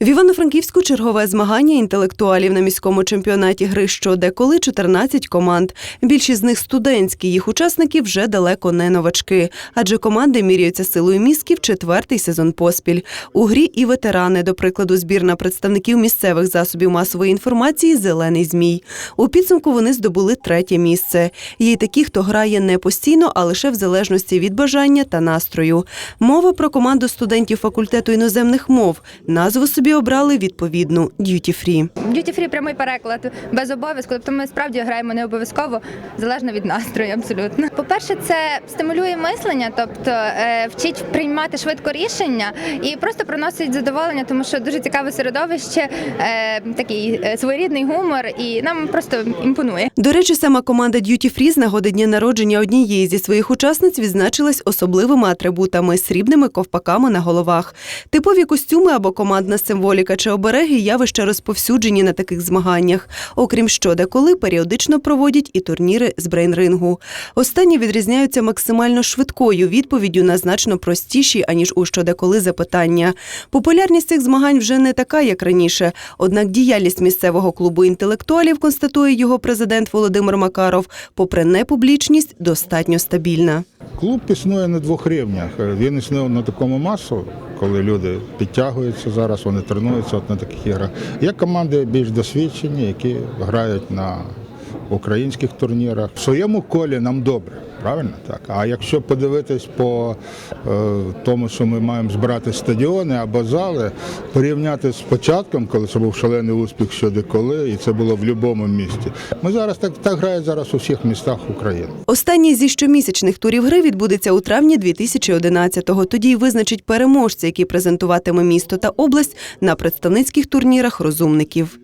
В Івано-Франківську чергове змагання інтелектуалів на міському чемпіонаті гри що деколи 14 команд. Більшість з них студентські. Їх учасники вже далеко не новачки, адже команди міряються силою мізків четвертий сезон поспіль. У грі і ветерани, до прикладу, збірна представників місцевих засобів масової інформації Зелений змій. У підсумку вони здобули третє місце. Є й такі, хто грає не постійно, а лише в залежності від бажання та настрою. Мова про команду студентів факультету іноземних мов. Назву собі обрали відповідну Duty Free. Duty free прямий переклад без обов'язку. Тобто ми справді граємо не обов'язково, залежно від настрою, абсолютно. По-перше, це стимулює мислення, тобто е, вчить приймати швидко рішення і просто приносить задоволення, тому що дуже цікаве середовище, е, такий е, своєрідний гумор, і нам просто імпонує. До речі, сама команда Duty Free з нагоди дня народження однієї зі своїх учасниць відзначилась особливими атрибутами срібними ковпаками на головах. Типові костюми або командна символіка чи обереги явища розповсюджені на таких змаганнях. Окрім що, деколи періодично проводять і турніри з брейнрингу. Останні відрізняються максимально швидкою відповіддю на значно простіші, аніж у що деколи запитання. Популярність цих змагань вже не така, як раніше. Однак діяльність місцевого клубу інтелектуалів, констатує його президент Володимир Макаров, попри непублічність, достатньо стабільна. Клуб існує на двох рівнях. Він існує на такому масу, коли люди підтягуються зараз, вони тренуються от на таких іграх. Є команди більш досвідчені, які грають на українських турнірах. В своєму колі нам добре, правильно так. А якщо подивитись по е, тому, що ми маємо збирати стадіони або зали, порівняти з початком, коли це був шалений успіх щодо коли, і це було в будь-якому місті. Ми зараз так, так грають зараз у всіх містах України. Останній зі щомісячних турів гри відбудеться у травні 2011-го. Тоді й визначить переможця, який презентуватиме місто та область на представницьких турнірах розумників.